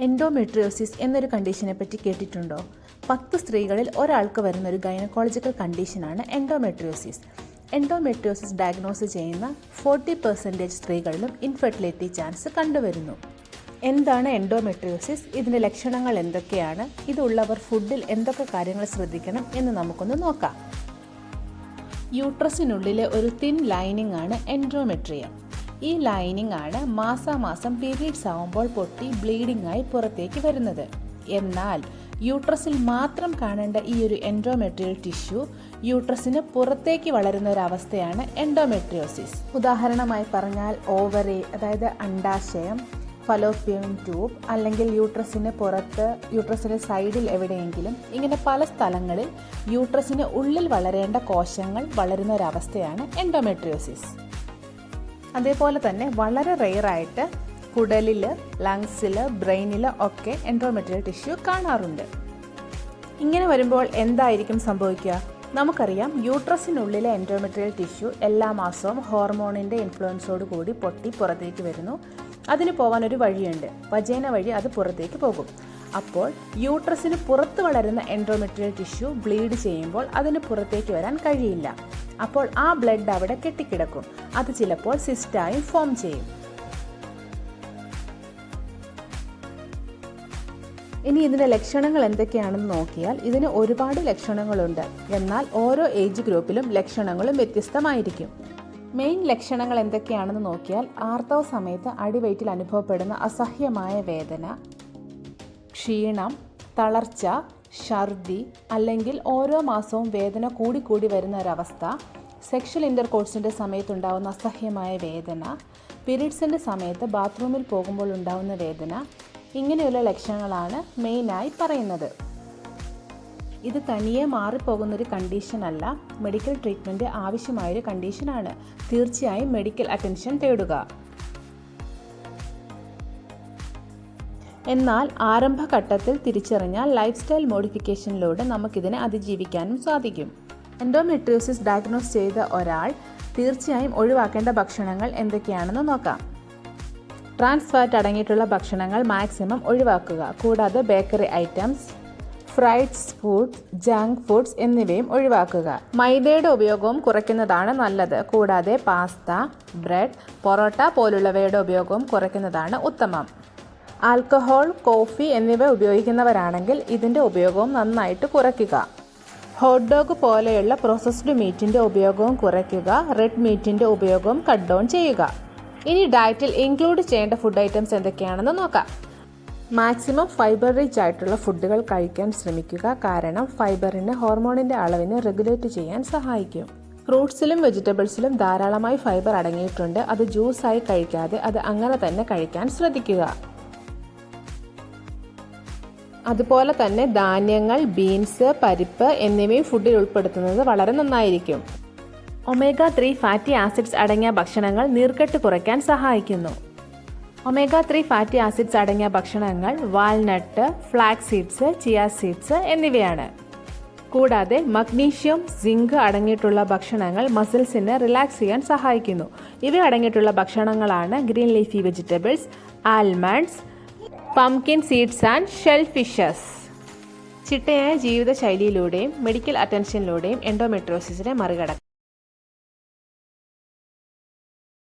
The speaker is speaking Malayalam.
എൻഡോമെട്രിയോസിസ് എന്നൊരു കണ്ടീഷനെ പറ്റി കേട്ടിട്ടുണ്ടോ? പത്ത് സ്ത്രീകളിൽ ഒരാൾക്ക് വരുന്ന ഒരു ഗൈനക്കോളജിക്കൽ കണ്ടീഷനാണ് എൻഡോമെട്രിയോസിസ്. എൻഡോമെട്രിയോസിസ് ഡയഗ്നോസ് ചെയ്യുന്ന ഫോർട്ടി പെർസെന്റേജ് സ്ത്രീകളിലും ഇൻഫെർട്ടിലിറ്റി ചാൻസ് കണ്ടുവരുന്നു. എന്താണ് എൻഡോമെട്രിയോസിസ്? ഇതിന്റെ ലക്ഷണങ്ങൾ എന്തൊക്കെയാണ്? ഇതുള്ളവർ ഫുഡിൽ എന്തൊക്കെ കാര്യങ്ങൾ ശ്രദ്ധിക്കണം എന്ന് നമുക്കൊന്ന് നോക്കാം. യൂട്രസിനുള്ളിലെ ഒരു തിൻ ലൈനിങ് ആണ് എൻഡോമെട്രിയം ഈ ലൈനിങ് ആണ് മാസാമാസം പീരീഡ്സ് ആവുമ്പോൾ പൊട്ടി ബ്ലീഡിംഗ് ആയി പുറത്തേക്ക് വരുന്നത്. എന്നാൽ യൂട്രസിൽ മാത്രം കാണേണ്ട ഈ ഒരു എൻഡോമെട്രിയൽ ടിഷ്യൂ യൂട്രസിന് പുറത്തേക്ക് വളരുന്ന ഒരു അവസ്ഥയാണ് എൻഡോമെട്രിയോസിസ് ഉദാഹരണമായി പറഞ്ഞാൽ ഓവറി അതായത് അണ്ടാശയം ഫലോപ്പിയൻ ട്യൂബ് അല്ലെങ്കിൽ യൂട്രസിന് പുറത്ത് യൂട്രസിന് സൈഡിൽ എവിടെയെങ്കിലും ഇങ്ങനെ പല സ്ഥലങ്ങളിൽ യൂട്രസിന് ഉള്ളിൽ വളരേണ്ട കോശങ്ങൾ വളരുന്ന ഒരവസ്ഥയാണ് എൻഡോമെട്രിയോസിസ് അതേപോലെ തന്നെ വളരെ റെയറായിട്ട് കുടലിൽ ലങ്സിൽ ബ്രെയിനിൽ ഒക്കെ എൻഡോമെട്രിയൽ ടിഷ്യൂ കാണാറുണ്ട്. ഇങ്ങനെ വരുമ്പോൾ എന്തായിരിക്കും സംഭവിക്കുക? നമുക്കറിയാം യൂട്രസിനുള്ളിലെ എൻഡോമെട്രിയൽ ടിഷ്യൂ എല്ലാ മാസവും ഹോർമോണിന്റെ ഇൻഫ്ലുവൻസോട് കൂടി പൊട്ടി പുറത്തേക്ക് വരുന്നു. അതിന് പോകാൻ ഒരു വഴിയുണ്ട്. വജേന വഴി അത് പുറത്തേക്ക് പോകും. അപ്പോൾ യൂട്രസിന് പുറത്ത് വളരുന്ന എൻഡോമെട്രിയൽ ടിഷ്യൂ ബ്ലീഡ് ചെയ്യുമ്പോൾ അതിന് പുറത്തേക്ക് വരാൻ കഴിയില്ല. അപ്പോൾ ആ ബ്ലഡ് അവിടെ കെട്ടിക്കിടക്കും. അത് ചിലപ്പോൾ സിസ്റ്റായും ഫോം ചെയ്യും. ഇനി ഇതിന്റെ ലക്ഷണങ്ങൾ എന്തൊക്കെയാണെന്ന് നോക്കിയാൽ ഇതിന് ഒരുപാട് ലക്ഷണങ്ങളുണ്ട്. എന്നാൽ ഓരോ ഏജ് ഗ്രൂപ്പിലും ലക്ഷണങ്ങളും വ്യത്യസ്തമായിരിക്കും. മെയിൻ ലക്ഷണങ്ങൾ എന്തൊക്കെയാണെന്ന് നോക്കിയാൽ ആർത്തവ സമയത്ത് അടിവയറ്റിൽ അനുഭവപ്പെടുന്ന അസഹ്യമായ വേദന ക്ഷീണം തളർച്ച ഛർദി അല്ലെങ്കിൽ ഓരോ മാസവും വേദന കൂടിക്കൂടി വരുന്ന ഒരവസ്ഥ സെക്ഷൽ ഇന്റർകോഴ്സിന്റെ സമയത്തുണ്ടാകുന്ന അസഹ്യമായ വേദന പീരീഡ്സിന്റെ സമയത്ത് ബാത്റൂമിൽ പോകുമ്പോൾ ഉണ്ടാകുന്ന വേദന ഇങ്ങനെയുള്ള ലക്ഷണങ്ങളാണ് മെയിനായി പറയുന്നത്. ഇത് തനിയെ മാറിപ്പോകുന്നൊരു കണ്ടീഷനല്ല മെഡിക്കൽ ട്രീറ്റ്മെന്റ് ആവശ്യമായൊരു കണ്ടീഷനാണ് തീർച്ചയായും മെഡിക്കൽ അറ്റൻഷൻ തേടുക. എന്നാൽ ആരംഭഘട്ടത്തിൽ തിരിച്ചറിഞ്ഞാൽ ലൈഫ് സ്റ്റൈൽ മോഡിഫിക്കേഷനിലൂടെ നമുക്കിതിനെ അതിജീവിക്കാനും സാധിക്കും. എൻഡോമെട്രിയോസിസ് ഡയഗ്നോസ് ചെയ്ത ഒരാൾ തീർച്ചയായും ഒഴിവാക്കേണ്ട ഭക്ഷണങ്ങൾ എന്തൊക്കെയാണെന്ന് നോക്കാം. ട്രാൻസ് ഫാറ്റ് അടങ്ങിയിട്ടുള്ള ഭക്ഷണങ്ങൾ മാക്സിമം ഒഴിവാക്കുക. കൂടാതെ bakery items fried foods junk foods എന്നിവയും ഒഴിവാക്കുക. മൈദയുടെ ഉപയോഗവും കുറയ്ക്കുന്നതാണ് നല്ലത്. കൂടാതെ പാസ്ത ബ്രെഡ് പൊറോട്ട പോലുള്ളവയുടെ ഉപയോഗവും കുറയ്ക്കുന്നതാണ് ഉത്തമം. ആൽക്കഹോൾ കോഫി എന്നിവ ഉപയോഗിക്കുന്നവരാണെങ്കിൽ ഇതിന്റെ ഉപയോഗവും നന്നായിട്ട് കുറയ്ക്കുക. ഹോട്ട് ഡോഗ് പോലെയുള്ള പ്രോസസ്ഡ് മീറ്റിന്റെ ഉപയോഗവും കുറയ്ക്കുക. റെഡ് മീറ്റിന്റെ ഉപയോഗവും കട്ട് ഡൗൺ ചെയ്യുക. ഇനി ഡയറ്റിൽ ഇൻക്ലൂഡ് ചെയ്യേണ്ട ഫുഡ് ഐറ്റംസ് എന്തൊക്കെയാണെന്ന് നോക്കാം. മാക്സിമം ഫൈബർ റിച്ച് ആയിട്ടുള്ള ഫുഡുകൾ കഴിക്കാൻ ശ്രമിക്കുക. കാരണം ഫൈബറിന് ഹോർമോണിന്റെ അളവിനെ റെഗുലേറ്റ് ചെയ്യാൻ സഹായിക്കും. ഫ്രൂട്ട്സിലും വെജിറ്റബിൾസിലും ധാരാളമായി ഫൈബർ അടങ്ങിയിട്ടുണ്ട്. അത് ജ്യൂസായി കഴിക്കാതെ അത് അങ്ങനെ തന്നെ കഴിക്കാൻ ശ്രദ്ധിക്കുക. അതുപോലെ തന്നെ ധാന്യങ്ങൾ ബീൻസ് പരിപ്പ് എന്നിവയും ഫുഡിൽ ഉൾപ്പെടുത്തുന്നത് വളരെ നന്നായിരിക്കും. ഒമേഗ ത്രീ ഫാറ്റി ആസിഡ്സ് അടങ്ങിയ ഭക്ഷണങ്ങൾ നീർക്കെട്ട് കുറയ്ക്കാൻ സഹായിക്കുന്നു. ഒമേഗ ത്രീ ഫാറ്റി ആസിഡ്സ് അടങ്ങിയ ഭക്ഷണങ്ങൾ walnut flax seeds chia seeds എന്നിവയാണ്. കൂടാതെ മഗ്നീഷ്യം സിങ്ക് അടങ്ങിയിട്ടുള്ള ഭക്ഷണങ്ങൾ മസിൽസിനെ റിലാക്സ് ചെയ്യാൻ സഹായിക്കുന്നു. ഇവ അടങ്ങിയിട്ടുള്ള ഭക്ഷണങ്ങളാണ് green leafy vegetables almonds pumpkin seeds and shell fishes ചിട്ടയായ ജീവിതശൈലിയിലൂടെയും മെഡിക്കൽ അറ്റൻഷനിലൂടെയും എൻഡോമെട്രോസിസിനെ മറികടക്കാം